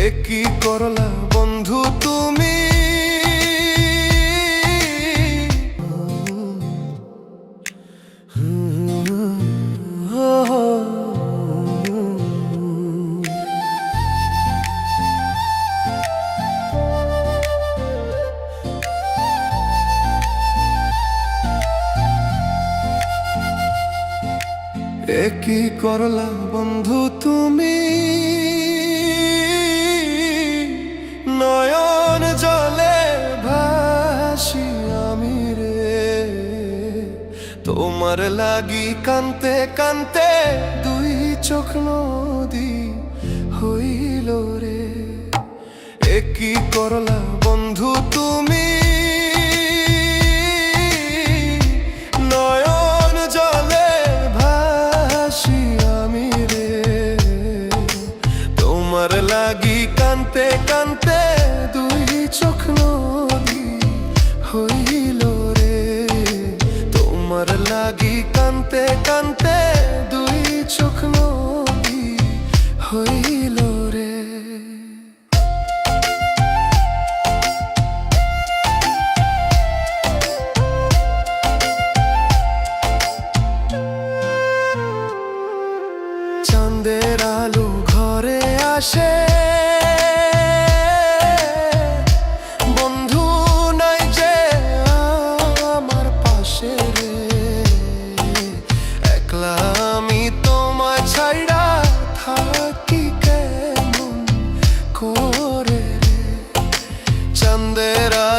এ কি করলা বন্ধু তুমি? এ কি করলা বন্ধু তুমি? নয়ন জলে ভাসি আমি রে। তোমার লাগি কানতে কানতে দুই চোখ নদী হইল রে। এ কি করলা বন্ধু তুমি? কান্তে কানতে দুই চোখ নদী হইল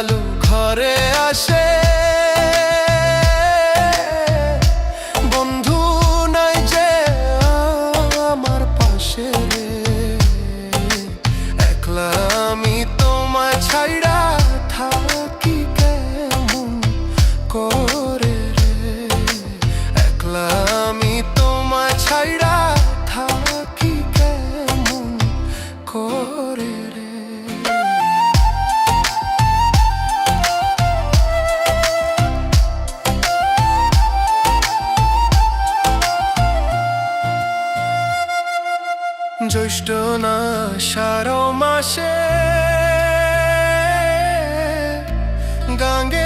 চাঁদের ঘরে আসে। জ্যৈষ্ঠ না সারো মাসে গাঙ্গে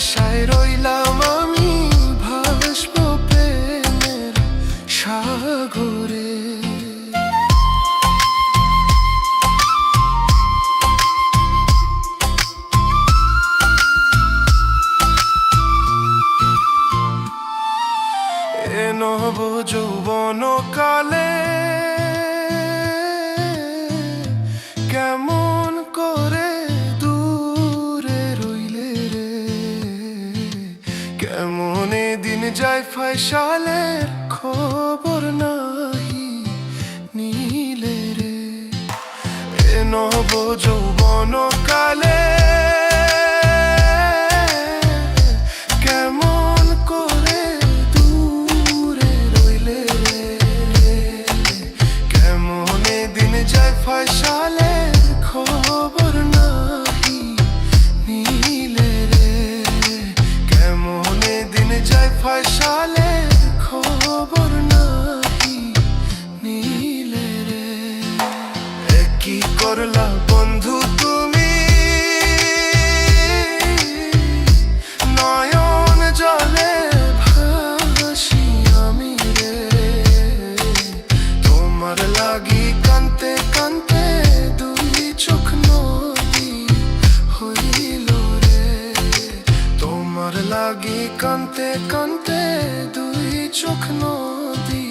আশায় রইলাম আমি ভাসব প্রেমের সাগরে। নব যৌবন কালে কেমন করে যায় ফয়সালের খবর নাহি নীলে রে। এ নব যৌবন কালে কেমন করে দূরে যায় খবর তোমার লাগি কান্তে কান্তে দুই চোখ নদী।